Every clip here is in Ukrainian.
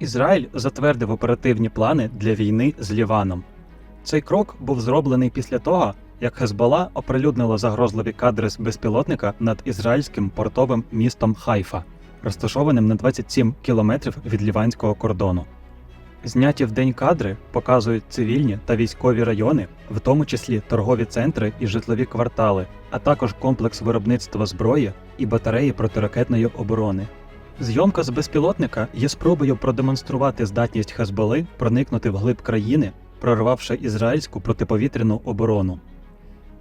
Ізраїль затвердив оперативні плани для війни з Ліваном. Цей крок був зроблений після того, як Хезбола оприлюднила загрозливі кадри з безпілотника над ізраїльським портовим містом Хайфа, розташованим на 27 кілометрів від ліванського кордону. Зняті в день кадри показують цивільні та військові райони, в тому числі торгові центри і житлові квартали, а також комплекс виробництва зброї і батареї протиракетної оборони. Зйомка з безпілотника є спробою продемонструвати здатність Хезболи проникнути вглиб країни, прорвавши ізраїльську протиповітряну оборону.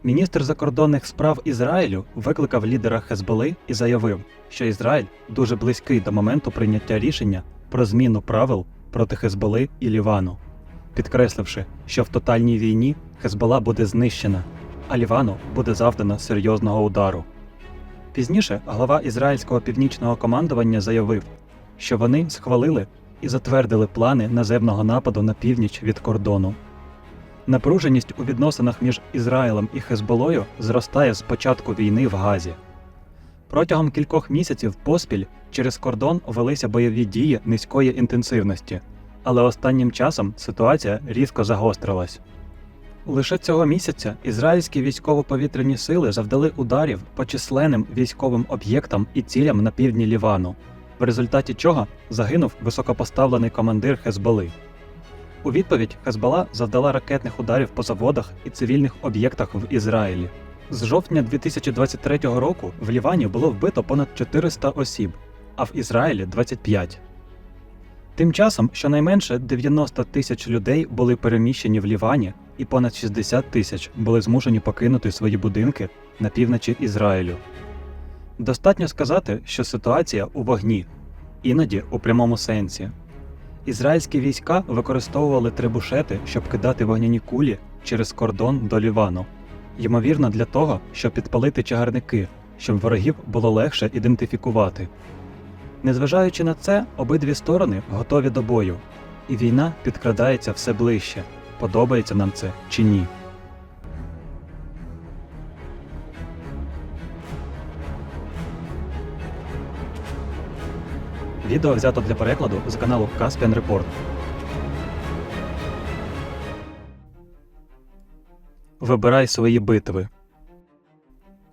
Міністр закордонних справ Ізраїлю викликав лідера Хезболи і заявив, що Ізраїль дуже близький до моменту прийняття рішення про зміну правил проти Хезболи і Лівану, підкресливши, що в тотальній війні Хезбола буде знищена, а Лівану буде завдано серйозного удару. Пізніше глава ізраїльського північного командування заявив, що вони схвалили і затвердили плани наземного нападу на північ від кордону. Напруженість у відносинах між Ізраїлем і Хезболою зростає з початку війни в Газі. Протягом кількох місяців поспіль через кордон велися бойові дії низької інтенсивності, але останнім часом ситуація різко загострилась. Лише цього місяця ізраїльські військово-повітряні сили завдали ударів по численним військовим об'єктам і цілям на півдні Лівану, в результаті чого загинув високопоставлений командир Хезболи. У відповідь Хезбола завдала ракетних ударів по заводах і цивільних об'єктах в Ізраїлі. З жовтня 2023 року в Лівані було вбито понад 400 осіб, а в Ізраїлі 25. Тим часом щонайменше 90 тисяч людей були переміщені в Лівані, і понад 60 тисяч були змушені покинути свої будинки на півночі Ізраїлю. Достатньо сказати, що ситуація у вогні, іноді у прямому сенсі. Ізраїльські війська використовували трибушети, щоб кидати вогняні кулі через кордон до Лівану, ймовірно, для того, щоб підпалити чагарники, щоб ворогів було легше ідентифікувати. Незважаючи на це, обидві сторони готові до бою, і війна підкрадається все ближче. Подобається нам це чи ні. Відео взято для перекладу з каналу Caspian Report. Вибирай свої битви.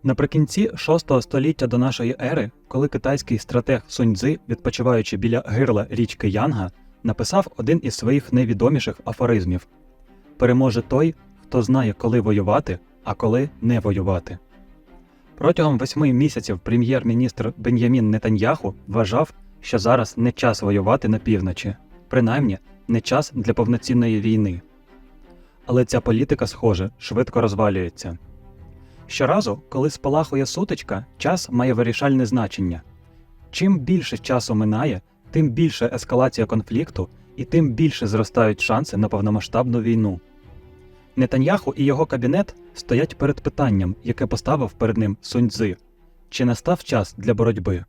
Наприкінці 6 століття до нашої ери, коли китайський стратег Сунь Цзи, відпочиваючи біля гирла річки Янга, написав один із своїх найвідоміших афоризмів: Переможе той, хто знає, коли воювати, а коли не воювати. Протягом восьми місяців прем'єр-міністр Бен'ямін Нетаньяху вважав, що зараз не час воювати на півночі, принаймні не час для повноцінної війни. Але ця політика, схоже, швидко розвалюється. Щоразу, коли спалахує сутичка, час має вирішальне значення. Чим більше часу минає, тим більше ескалація конфлікту і тим більше зростають шанси на повномасштабну війну. Нетаньяху і його кабінет стоять перед питанням, яке поставив перед ним Сунь Цзи. Чи настав час для боротьби?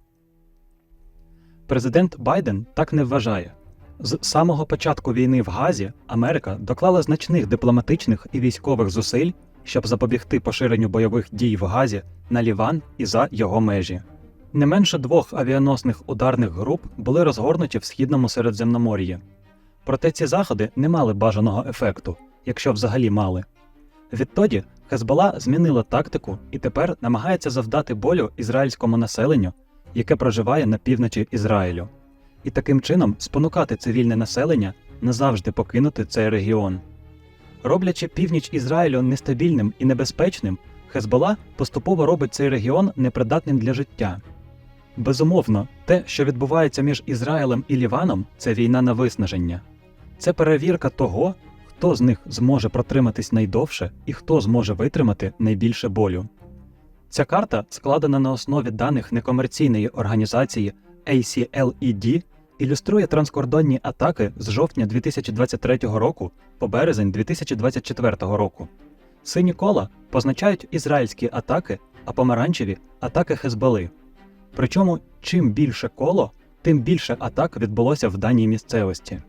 Президент Байден так не вважає. З самого початку війни в Газі Америка доклала значних дипломатичних і військових зусиль, щоб запобігти поширенню бойових дій в Газі на Ліван і за його межі. Не менше двох авіаносних ударних груп були розгорнуті в східному Середземномор'ї. Проте ці заходи не мали бажаного ефекту, якщо взагалі мали. Відтоді Хезбола змінила тактику і тепер намагається завдати болю ізраїльському населенню, яке проживає на півночі Ізраїлю, і таким чином спонукати цивільне населення назавжди покинути цей регіон. Роблячи північ Ізраїлю нестабільним і небезпечним, Хезбола поступово робить цей регіон непридатним для життя. Безумовно, те, що відбувається між Ізраїлем і Ліваном, це війна на виснаження. Це перевірка того, хто з них зможе протриматись найдовше і хто зможе витримати найбільше болю. Ця карта складена на основі даних некомерційної організації ACLED, ілюструє транскордонні атаки з жовтня 2023 року по березень 2024 року. Сині кола позначають ізраїльські атаки, а помаранчеві атаки Хезболи. Причому чим більше коло, тим більше атак відбулося в даній місцевості.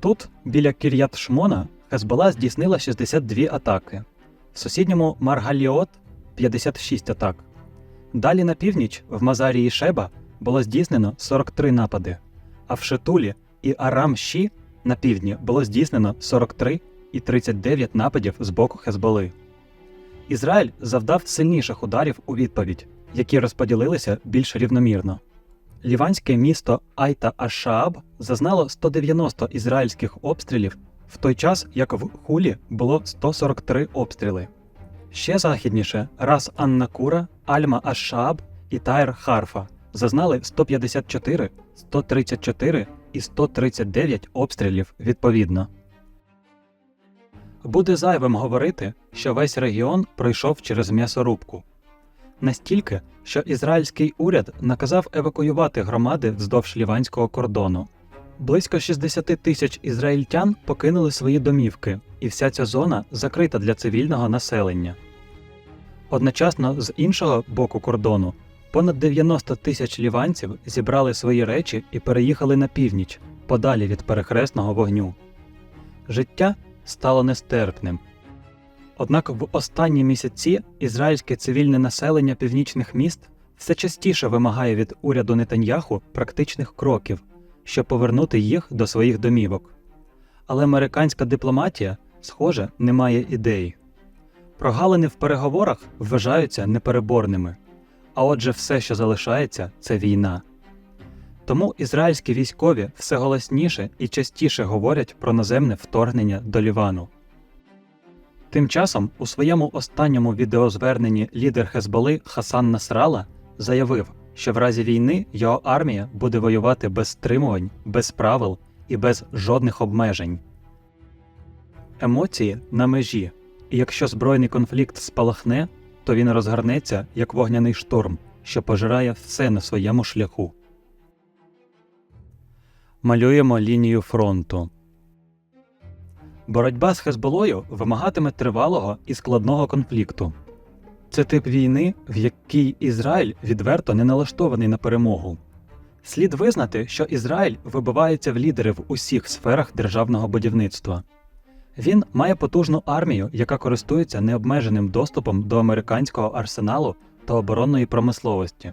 Тут, біля Кір'ят Шмона, Хезбола здійснила 62 атаки, в сусідньому Маргаліот 56 атак. Далі на північ, в Мазарії Шеба, було здійснено 43 напади, а в Шетулі і Арам-Ші на півдні було здійснено 43 і 39 нападів з боку Хезболи. Ізраїль завдав сильніших ударів у відповідь, які розподілилися більш рівномірно. Ліванське місто Айта Аш-Шааб зазнало 190 ізраїльських обстрілів, в той час як в Хулі було 143 обстріли. Ще західніше Рас Аннакура, Альма Аш-Шааб і Тайр Харфа зазнали 154, 134 і 139 обстрілів відповідно. Буде зайвим говорити, що весь регіон пройшов через м'ясорубку. Настільки, що ізраїльський уряд наказав евакуювати громади вздовж ліванського кордону. Близько 60 тисяч ізраїльтян покинули свої домівки, і вся ця зона закрита для цивільного населення. Одночасно з іншого боку кордону понад 90 тисяч ліванців зібрали свої речі і переїхали на північ, подалі від перехресного вогню. Життя стало нестерпним. Однак в останні місяці ізраїльське цивільне населення північних міст все частіше вимагає від уряду Нетаньяху практичних кроків, щоб повернути їх до своїх домівок. Але американська дипломатія, схоже, не має ідеї. Прогалини в переговорах вважаються непереборними, а отже, все, що залишається, це війна. Тому ізраїльські військові все голосніше і частіше говорять про наземне вторгнення до Лівану. Тим часом у своєму останньому відеозверненні лідер Хезболи Хасан Насрала заявив, що в разі війни його армія буде воювати без стримувань, без правил і без жодних обмежень. Емоції на межі, і якщо збройний конфлікт спалахне, то він розгорнеться як вогняний шторм, що пожирає все на своєму шляху. Малюємо лінію фронту. Боротьба з Хезболою вимагатиме тривалого і складного конфлікту. Це тип війни, в якій Ізраїль відверто не налаштований на перемогу. Слід визнати, що Ізраїль вибивається в лідери в усіх сферах державного будівництва. Він має потужну армію, яка користується необмеженим доступом до американського арсеналу та оборонної промисловості.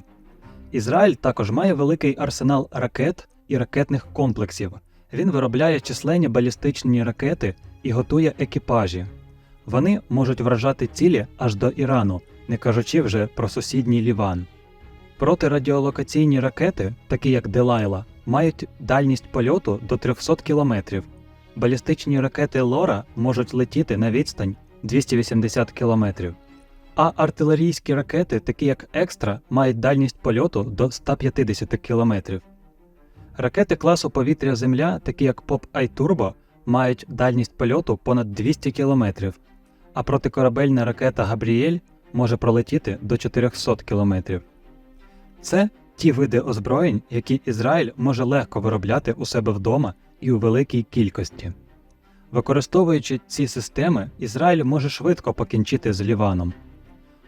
Ізраїль також має великий арсенал ракет і ракетних комплексів. Він виробляє численні балістичні ракети і готує екіпажі. Вони можуть вражати цілі аж до Ірану, не кажучи вже про сусідній Ліван. Протирадіолокаційні ракети, такі як Делайла, мають дальність польоту до 300 кілометрів. Балістичні ракети Лора можуть летіти на відстань 280 кілометрів. А артилерійські ракети, такі як Екстра, мають дальність польоту до 150 кілометрів. Ракети класу повітря Земля, такі як Поп-Ай Турбо, мають дальність польоту понад 200 км, а протикорабельна ракета Габріель може пролетіти до 400 км. Це ті види озброєнь, які Ізраїль може легко виробляти у себе вдома і у великій кількості. Використовуючи ці системи, Ізраїль може швидко покінчити з Ліваном.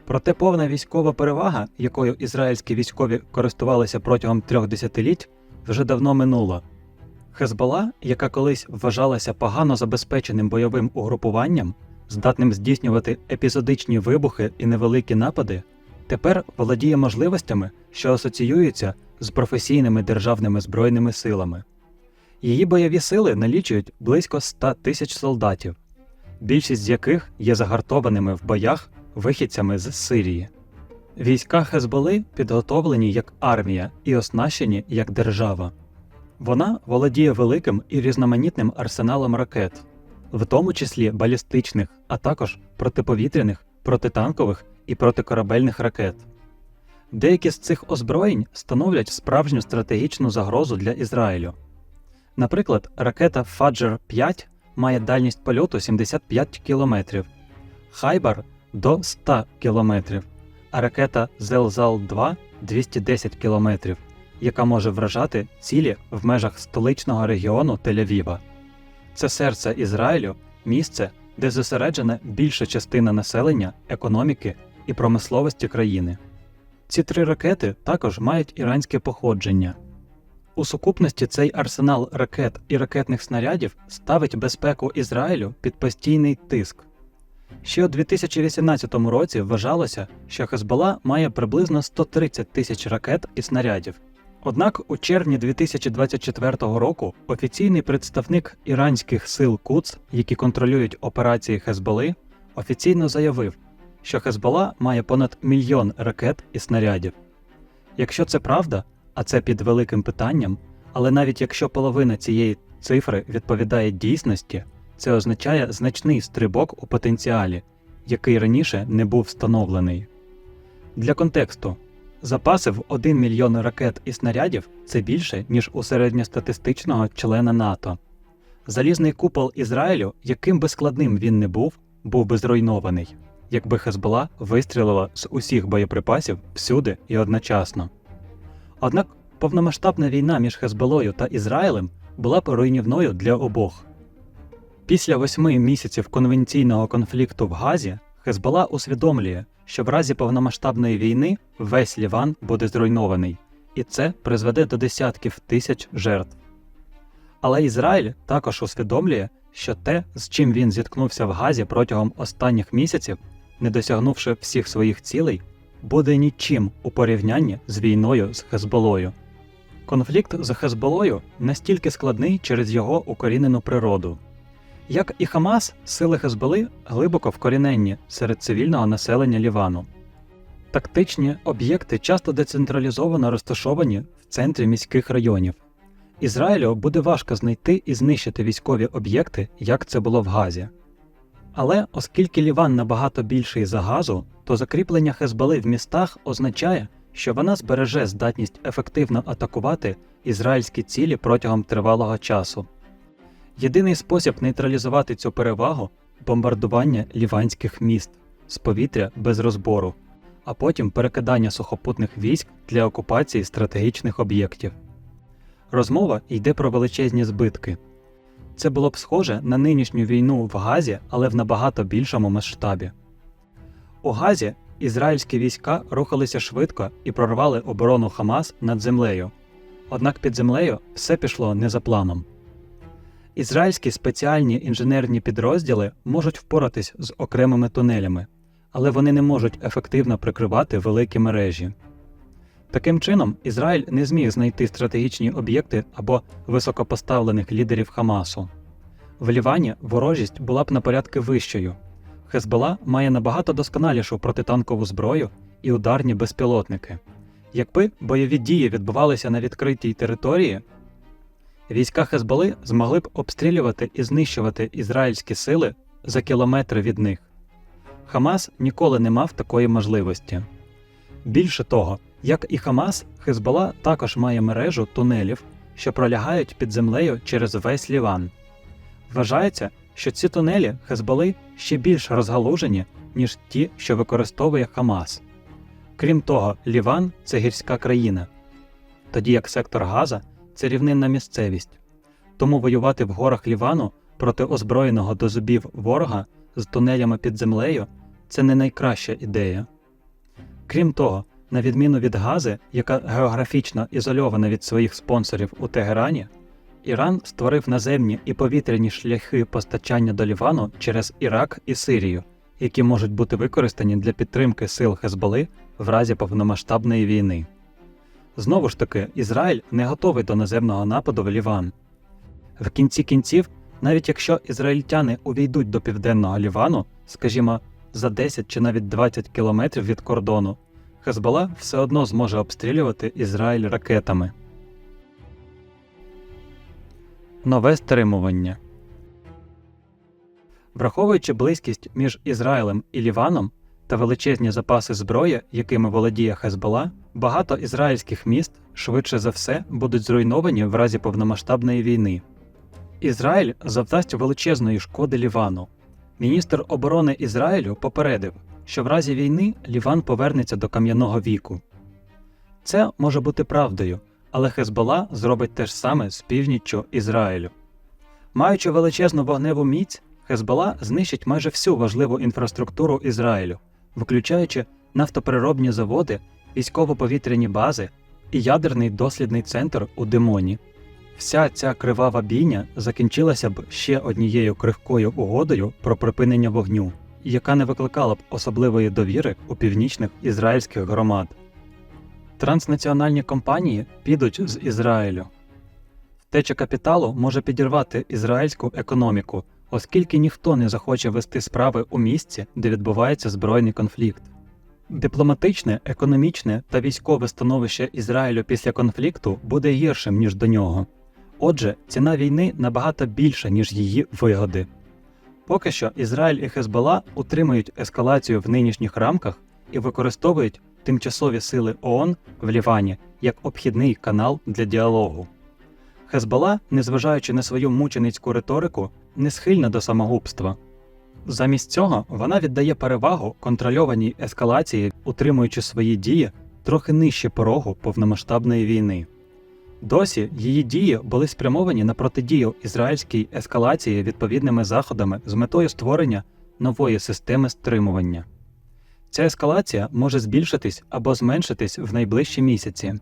Проте повна військова перевага, якою ізраїльські військові користувалися протягом трьох десятиліть, вже давно минула. Хезбола, яка колись вважалася погано забезпеченим бойовим угрупуванням, здатним здійснювати епізодичні вибухи і невеликі напади, тепер володіє можливостями, що асоціюються з професійними державними збройними силами. Її бойові сили налічують близько 100 тисяч солдатів, більшість з яких є загартованими в боях вихідцями з Сирії. Війська Хезболи підготовлені як армія і оснащені як держава. Вона володіє великим і різноманітним арсеналом ракет, в тому числі балістичних, а також протиповітряних, протитанкових і протикорабельних ракет. Деякі з цих озброєнь становлять справжню стратегічну загрозу для Ізраїлю. Наприклад, ракета Фаджер 5 має дальність польоту 75 км, Хайбар до 100 км, а ракета Зелзал 2 210 км, яка може вражати цілі в межах столичного регіону Тель-Авіва. Це серце Ізраїлю, місце, де зосереджена більша частина населення, економіки і промисловості країни. Ці три ракети також мають іранське походження. У сукупності цей арсенал ракет і ракетних снарядів ставить безпеку Ізраїлю під постійний тиск. Ще у 2018 році вважалося, що Хезбола має приблизно 130 тисяч ракет і снарядів, Однак у червні 2024 року офіційний представник іранських сил Куц, які контролюють операції Хезболи, офіційно заявив, що Хезбола має понад мільйон ракет і снарядів. Якщо це правда, а це під великим питанням, але навіть якщо половина цієї цифри відповідає дійсності, це означає значний стрибок у потенціалі, який раніше не був встановлений. Для контексту запаси в 1 мільйон ракет і снарядів це більше, ніж у середньостатистичного члена НАТО. Залізний купол Ізраїлю, яким би складним він не був, був би зруйнований, якби Хезбола вистрілила з усіх боєприпасів всюди і одночасно. Однак повномасштабна війна між Хезболою та Ізраїлем була б руйнівною для обох. Після восьми місяців конвенційного конфлікту в Газі Хезбола усвідомлює, що в разі повномасштабної війни весь Ліван буде зруйнований, і це призведе до десятків тисяч жертв. Але Ізраїль також усвідомлює, що те, з чим він зіткнувся в Газі протягом останніх місяців, не досягнувши всіх своїх цілей, буде нічим у порівнянні з війною з Хезболою. Конфлікт з Хезболою настільки складний через його укорінену природу. Як і Хамас, сили Хезболи глибоко вкоріненні серед цивільного населення Лівану. Тактичні об'єкти часто децентралізовано розташовані в центрі міських районів. Ізраїлю буде важко знайти і знищити військові об'єкти, як це було в Газі. Але оскільки Ліван набагато більший за газу, то закріплення Хезболи в містах означає, що вона збереже здатність ефективно атакувати ізраїльські цілі протягом тривалого часу. Єдиний спосіб нейтралізувати цю перевагу бомбардування ліванських міст з повітря без розбору, а потім перекидання сухопутних військ для окупації стратегічних об'єктів. Розмова йде про величезні збитки. Це було б схоже на нинішню війну в Газі, але в набагато більшому масштабі. У Газі ізраїльські війська рухалися швидко і прорвали оборону Хамас над землею. Однак під землею все пішло не за планом. Ізраїльські спеціальні інженерні підрозділи можуть впоратись з окремими тунелями, але вони не можуть ефективно прикривати великі мережі. Таким чином, Ізраїль не зміг знайти стратегічні об'єкти або високопоставлених лідерів Хамасу. В Лівані ворожість була б на порядки вищою. Хезбола має набагато досконалішу протитанкову зброю і ударні безпілотники. Якби бойові дії відбувалися на відкритій території, війська Хезболи змогли б обстрілювати і знищувати ізраїльські сили за кілометри від них. Хамас ніколи не мав такої можливості. Більше того, як і Хамас, Хезбола також має мережу тунелів, що пролягають під землею через весь Ліван. Вважається, що ці тунелі Хезболи ще більш розгалужені, ніж ті, що використовує Хамас. Крім того, Ліван це гірська країна, тоді як сектор Газа це рівнинна місцевість. Тому воювати в горах Лівану проти озброєного до зубів ворога з тунелями під землею це не найкраща ідея. Крім того, на відміну від Гази, яка географічно ізольована від своїх спонсорів у Тегерані, Іран створив наземні і повітряні шляхи постачання до Лівану через Ірак і Сирію, які можуть бути використані для підтримки сил Хезболи в разі повномасштабної війни. Знову ж таки, Ізраїль не готовий до наземного нападу в Ліван. В кінці кінців, навіть якщо ізраїльтяни увійдуть до південного Лівану, скажімо, за 10 чи навіть 20 кілометрів від кордону, Хезбола все одно зможе обстрілювати Ізраїль ракетами. Нове стримування Враховуючи близькість між Ізраїлем і Ліваном та величезні запаси зброї, якими володіє Хезбола, багато ізраїльських міст швидше за все будуть зруйновані в разі повномасштабної війни. Ізраїль завдасть величезної шкоди Лівану. Міністр оборони Ізраїлю попередив, що в разі війни Ліван повернеться до кам'яного віку. Це може бути правдою, але Хезбола зробить те ж саме з північчю Ізраїлю. Маючи величезну вогневу міць, Хезбола знищить майже всю важливу інфраструктуру Ізраїлю, включаючи нафтопереробні заводи, військово-повітряні бази і ядерний дослідний центр у Димоні. Вся ця кривава бійня закінчилася б ще однією крихкою угодою про припинення вогню, яка не викликала б особливої довіри у північних ізраїльських громад. Транснаціональні компанії підуть з Ізраїлю. Втеча капіталу може підірвати ізраїльську економіку, оскільки ніхто не захоче вести справи у місці, де відбувається збройний конфлікт. Дипломатичне, економічне та військове становище Ізраїлю після конфлікту буде гіршим, ніж до нього. Отже, ціна війни набагато більша, ніж її вигоди. Поки що Ізраїль і Хезбола утримують ескалацію в нинішніх рамках і використовують тимчасові сили ООН в Лівані як обхідний канал для діалогу. Хезбола, незважаючи на свою мученицьку риторику, не схильна до самогубства. Замість цього вона віддає перевагу контрольованій ескалації, утримуючи свої дії трохи нижче порогу повномасштабної війни. Досі її дії були спрямовані на протидію ізраїльській ескалації відповідними заходами з метою створення нової системи стримування. Ця ескалація може збільшитись або зменшитись в найближчі місяці.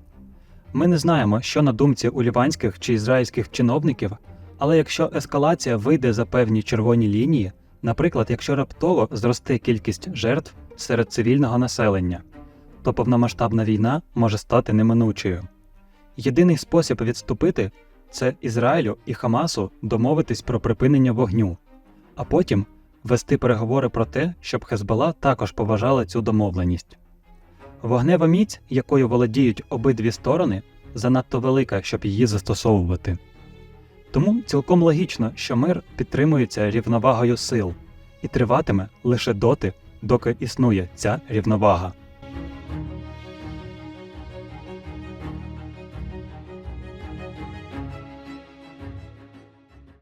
Ми не знаємо, що на думці у ліванських чи ізраїльських чиновників, але якщо ескалація вийде за певні червоні лінії, наприклад, якщо раптово зросте кількість жертв серед цивільного населення, то повномасштабна війна може стати неминучою. Єдиний спосіб відступити це Ізраїлю і Хамасу домовитись про припинення вогню, а потім вести переговори про те, щоб Хезбола також поважала цю домовленість. Вогнева міць, якою володіють обидві сторони, занадто велика, щоб її застосовувати. Тому цілком логічно, що мир підтримується рівновагою сил і триватиме лише доти, доки існує ця рівновага.